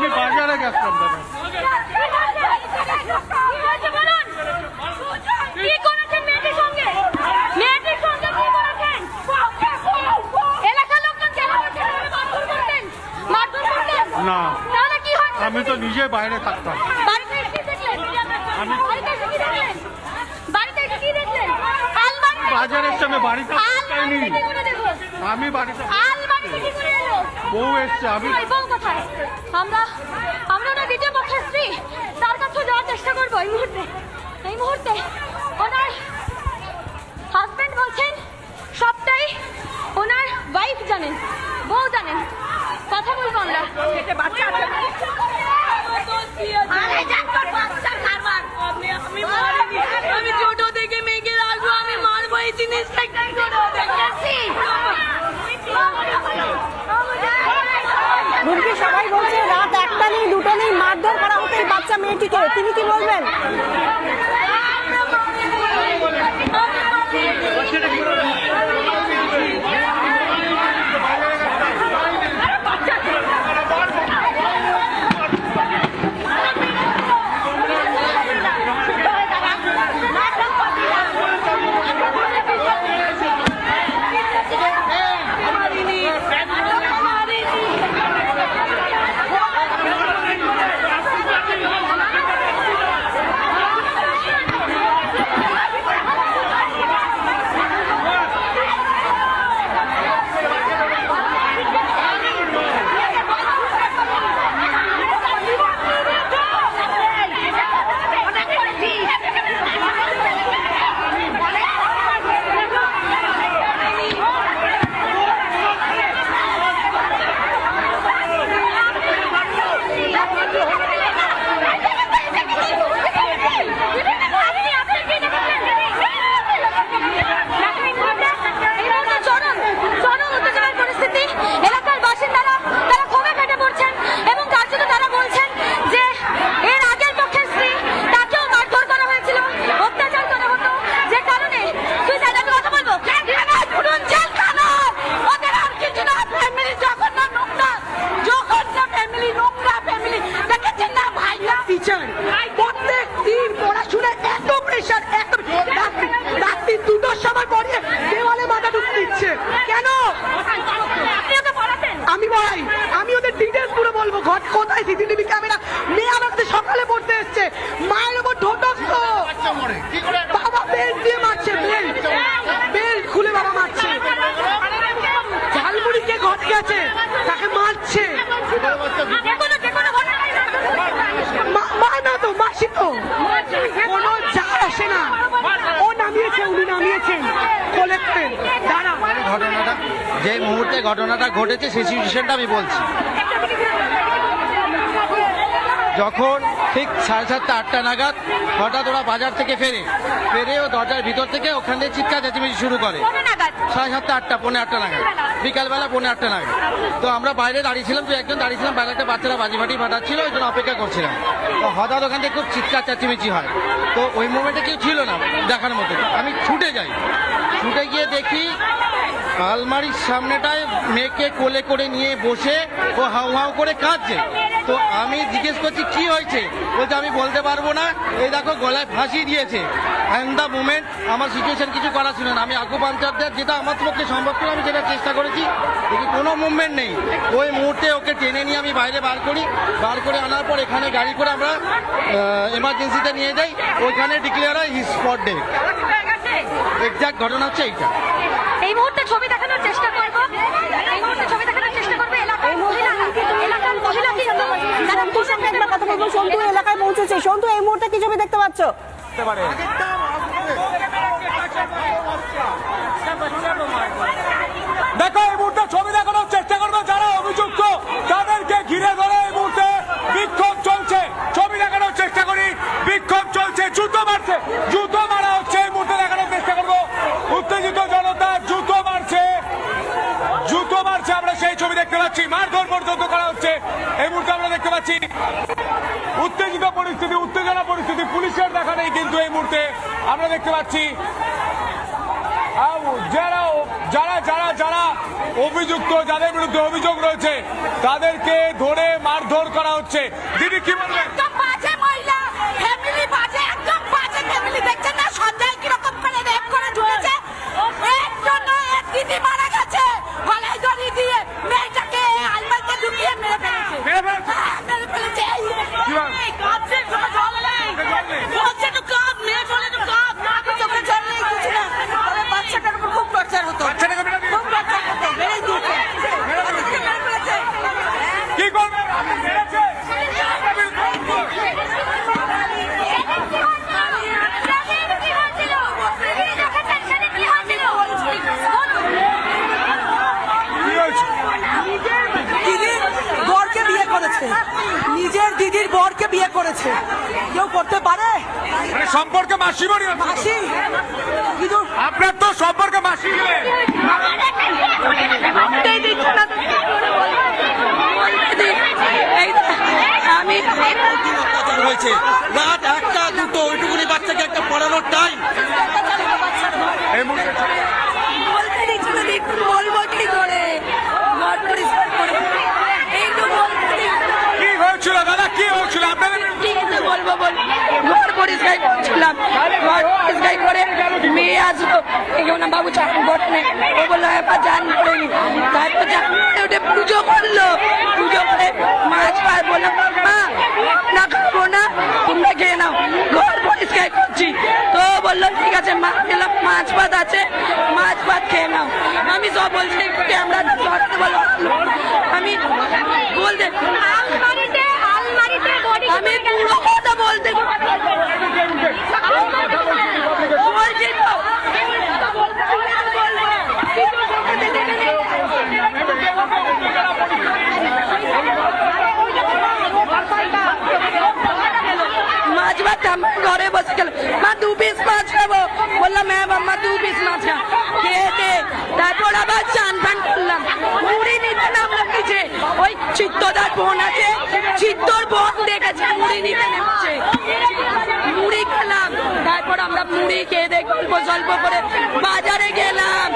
আমি বাজারে গেছিলাম না। আমি তো নিজে বাইরে থাকতাম আমি- বাজারের সময় বাড়িতে আমি বাড়িতে আলমারি থেকে করে এলো বউ এসছে আমি বউ কোথায়? আমরা আমরা ওনার দ্বিতীয় পক্ষের স্ত্রী। তার কাছে যাওয়ার চেষ্টা করব এই মুহূর্তে। এই মুহূর্তে ওনার হাজবেন্ড বলছেন সবটাই ওনার ওয়াইফ জানেন বউ জানেন। কথা বলব আমরা। বাচ্চা আমি ছোট থেকে মেয়েকে রাখব আমি মারবো এই জিনিসটা কি করে দেখেছি রুমকি সবাই বলছে রাত একটা নেই দুটো নেই মারধর করা হতো এই বাচ্চা মেয়েটিকে তিনি কি বলবেন পরিস্থিতি এলাকার বাসিন্দারা তারা ক্ষোভে ফেটে পড়ছেন এবং তার জন্য তারা বলছেন যে এর আগের পক্ষের স্ত্রী তাকেও মারধর করা হয়েছিল অত্যাচার করা হতো যে কারণে তুই দাদাকে কথা বলব ফুটুন জেলখানা ওদের আর কিছু না ফ্যামিলি যখন না নোংরা যখন না ফ্যামিলি নোংরা ফ্যামিলি দেখেছেন না ভাইয়া টিচার প্রত্যেক দিন পড়াশোনায় এত প্রেশার এত রাত্রি রাত্রি দুটোর সময় পড়িয়ে দেওয়ালে মাথা ঢুকতে দিচ্ছে কেন আপনি ওকে পড়াতেন আমি বলাই আমি ওদের ডিটেলস পুরো বলব ঘট কোথায় সিসিটিভি ক্যামেরা মেয়ে আমার কাছে সকালে পড়তে এসছে। মায়ের ওপর ঢোটক্ত বাবা বেল্ট দিয়ে মারছে বেল্ট বেল্ট খুলে বাবা মারছে। ঝালমুড়ি কে ঘট গেছে, তাকে মারছে। তো, মাসি তো। কোনো যা আসে না। ও নামিয়েছে, উনি নামিয়েছেন কোলেক্টেন দাঁড়া ঘটনাটা, যে মুহূর্তে ঘটনাটা ঘটেছে, সেই সিচুয়েশনটা আমি বলছি। যখন ঠিক সাড়ে সাতটা আটটা নাগাদ হঠাৎ ওরা বাজার থেকে ফেরে ফেরে ও দরজার ভিতর থেকে ওখান থেকে চিৎকার চেঁচিমেচি শুরু করে। সাড়ে সাতটা আটটা পৌনে আটটা নাগাদ। বিকালবেলা পৌনে আটটা নাগাদ। তো আমরা বাইরে দাঁড়িয়েছিলাম তো একজন দাঁড়িয়েছিলাম বাইরে একটা বাচ্চারা বাজি ফাটি ফাটাচ্ছিল ওই জন্য অপেক্ষা করছিলাম। তো হঠাৎ ওখান থেকে খুব চিৎকার চেঁচিমেচি হয়। তো ওই মোমেন্টে কেউ ছিল না দেখার মতো। আমি ছুটে যাই। ছুটে গিয়ে দেখি আলমারির সামনেটায় মেয়েকে কোলে করে নিয়ে বসে ও হাউ হাউ করে কাঁদছে। তো আমি জিজ্ঞেস করছি, কি হয়েছে? বলছে, আমি বলতে পারব না। এই দেখো, গলায় ফাঁসি দিয়েছে। অ্যান্ড দ্য মুমেন্ট আমার সিচুয়েশন কিছু করা ছিল না। আমি আকুপাঞ্চারদের যেটা আমার পক্ষে সম্ভব ছিল, আমি সেটা চেষ্টা করেছি। দেখি, কোনো মুভমেন্ট নেই। ওই মুহূর্তে ওকে টেনে নিয়ে আমি বাইরে বার করি। বার করে আনার পর এখানে গাড়ি করে আমরা এমার্জেন্সিতে নিয়ে যাই। ওইখানে ডিক্লেয়ার হয় হিস স্পট ডে এক্সাক্ট ঘটনা হচ্ছে এইটা। এই মুহূর্তে ছবি দেখানোর চেষ্টা করব। এই মুহূর্তে ছবি দেখানোর চেষ্টা করব এলাকার মহিলা এলাকার মহিলা এলাকায় পৌঁছেছে। সন্তু, এই মুহূর্তে কি ছবি দেখতে পাচ্ছ? দেখো, এই মুহূর্তে ছবি দেখানোর চেষ্টা করবে যারা অভিযুক্ত। তাদেরকে ঘিরে ধরে এই মুহূর্তে বিক্ষোভ চলছে। ছবি দেখানোর চেষ্টা করি। বিক্ষোভ চলছে, জুতো মারছে। জুতো মারা হচ্ছে, এই মুহূর্তে দেখানোর চেষ্টা করব। উত্তেজিত জনতা, জুতো মারছে। জুতো মারছে, আমরা সেই ছবি দেখতে পাচ্ছি। মারধর পর্যন্ত করা হচ্ছে। এই মুহূর্তে আমরা দেখতে পাচ্ছি। উত্তেজিত পরিস্থিতি, উত্তেজনা পরিস্থিতি, পুলিশের দেখা নেই কিন্তু এই মুহূর্তে। আমরা দেখতে পাচ্ছি যারা যারা যারা যারা অভিযুক্ত, যাদের বিরুদ্ধে অভিযোগ রয়েছে, তাদেরকে ধরে মারধর করা হচ্ছে। দিদি, কি বলবেন একদম বাজে মহিলা ফ্যামিলি বাজে একদম বাজে ফ্যামিলি দেখছেন না সঞ্জয় কীরকম করে রেপ করে ঢুকেছে এর জন্য এক দিদি মারা গেছে গলায় দড়ি দিয়ে মেয়েটাকে আলমারিতে ঢুকিয়ে মেরে ফেলেছে মেরে ফেলেছে? হ্যাঁ, মেরে ফেলেছে এই, কীভাবে? এই, কাঁদছে, চোখে জল নেই। চোখে জল নেই? বলছে একটু কাঁদ, মেয়ে বলে একটু কাঁদ। না, আমি চোখে জল নেই, কিছু না। তবে বাচ্চাটার উপর খুব টর্চার হতো বাচ্চাটাকে মেরে দিয়েছে? খুব টর্চার হতো মেরেই দিয়েছে মেরে ফেলেছে কি করবেন আপনি মেরেছে? কি হয়েছে দিদির বরকে বিয়ে করেছে নিজের দিদির বরকে বিয়ে করেছে। কেউ করতে পারে? মানে সম্পর্কে মাসি বাড়ি মাসি? কিন্তু আপনার তো সম্পর্কে মাসি আমি হয়েছে। রাত একটা দুটো ওইটুকুনি বাচ্চাকে একটা পড়ানোর টাইম এই মুহূর্তে বলতে দিচ্ছি না একটু বলব কি করে ঘর পরিষ্কার করে একটু বলতে দিচ্ছি না। কি হয়েছিল দাদা কি হয়েছিল বলব বল? ঘর পরিষ্কার করছিলাম ঘর পরিষ্কার করে মেয়ে আসলো না বাবু চান ঘটনে ও বলল এবার চান করেনি তারপর চান করে উঠে পুজো করল। পুজো করে মাছ পায় বললাম মা, না খাব না, তোমরা খেয়ে নাও। ঘর পরিষ্কার করছি। তো বলল, ঠিক আছে, মা গেলাম মাছ ভাত আছে, মাছ ভাত খেয়ে নাও। আমি সব বলছি ধরতে বলো। আমি বলতে আলমারিতে আলমারিতে আমি পুরো কথা বলতে মাছ ভাত ঘরে বসে গেল। মা দু পিস মাছ খাব। বললাম হ্যাঁ বাম্মা দু পিস মাছ খেয়ে দে তারপর আবার চান ফান করলাম। মুড়ি নিতে নামলাম নিচে। ওই চিত্তদার বোন আছে চিত্তর বোন দেখেছে মুড়ি নিতে নেমেছে। মুড়ি খেলাম। তারপর আমরা মুড়ি খেয়ে দিয়ে গল্প সল্প করে বাজারে গেলাম।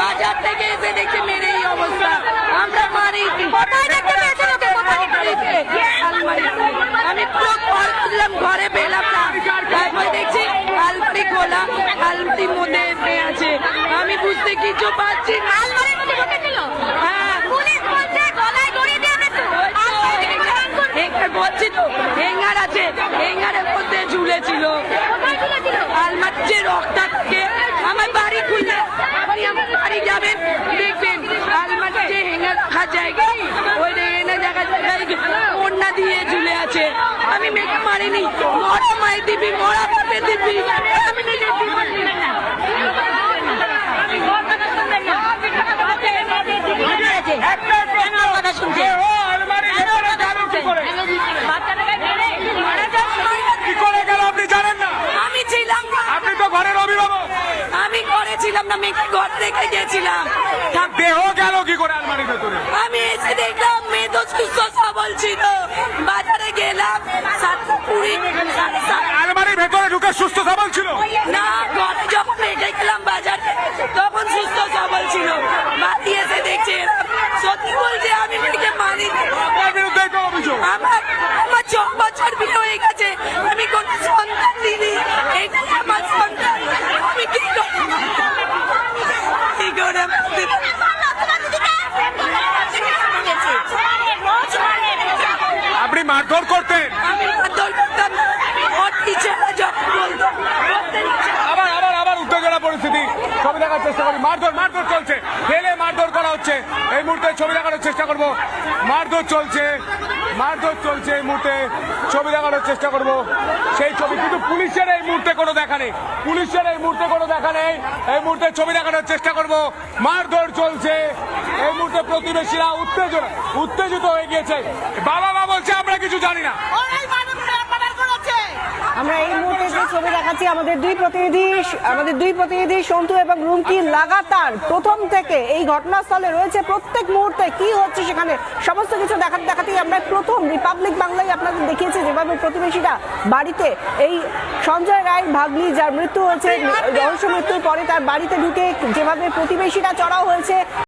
বাজার থেকে এসে দেখছি মেরে এই অবস্থা। আমরা মারি। দেখতে আমি পুরো ঘর খুঁজলাম ঘরে পেলাম তারপর দেখছি আলমারি খোলা আলমারির মধ্যে আছে। আমি বুঝতে কিছু পারছি না। হ্যাঁ। বলছে তো হেঙ্গার আছে। হেঙ্গারের মধ্যে ঝুলেছিল। আলমার যে রক্তা থাকে আমার বাড়ি খুললে আপনি আমার বাড়ি যাবেন দেখবেন। আলমার যে হেঙ্গার রাখার জায়গা ওই এনে জায়গা জায়গায় ওড়না দিয়ে ঝুলে আছে আমি মেয়েকে মারিনি। মরা মায়ের দিবি মরা বাপে দিবি। আমি নিজে দিবি। একটা প্রশ্ন দেহ আলমারির ভেতরে গেল কি করে কি করে গেল আপনি জানেন না আমি ছিলাম না আপনি তো ঘরের অভিভাবক আমি না মেয়েকে ঘর রেখে গেছিলাম দেহ গেল কি করে আলমারির ভেতরে? আমি এসে দেখলাম মেয়ে তো সুস্থ সবল ছিল। বাজারে গেলাম সাতটা কুড়ি আলমারির ভেতরে ঢুকে সুস্থ সবল ছিল? না ঘরে যখন মেয়ে দেখলাম বাজারে তখন সুস্থ সবল ছিল বাড়ি এসে দেখছে এরকম। সত্যি বলছে আমি মেয়েকে মানি আপনার বিরুদ্ধে একটা অভিযোগ আমার আমার ছ বছর বিয়ে হয়ে গেছে আমি কোন সন্তান দিইনি এটাই আমার সন্তান আমি কি করে কি করে আপনি মারধর করতেন ছবি দেখানোর চেষ্টা সেই ছবি কিন্তু মুহূর্তে কোনো দেখা নেই। মুহূর্তে কোনো দেখা নেই। এই মুহূর্তে ছবি চেষ্টা করব। মারধর চলছে। এই মুহূর্তে প্রতিবেশীরা উত্তেজনা উত্তেজিত হয়ে গিয়েছে। বাবা মা বলছে আমরা কিছু জানি না। আমরা এই মুহূর্তে যে ছবি দেখাচ্ছি আমাদের দুই প্রতিনিধি আমাদের দুই প্রতিনিধি সন্তু এবং রুমকি লাগাতার প্রথম থেকে এই ঘটনাস্থলে রয়েছে। প্রত্যেক মুহূর্তে কি হচ্ছে সেখানে সেখানে সমস্ত কিছু দেখাতে দেখাতেই আমরা প্রথম রিপাবলিক বাংলায় আপনাদের দেখিয়েছে যেভাবে প্রতিবেশীরা বাড়িতে এই সঞ্জয় রায় ভাগলি যার মৃত্যু হয়েছে রহস্য মৃত্যুর পরে তার বাড়িতে ঢুকে যেভাবে প্রতিবেশীরা চড়াও হয়েছে।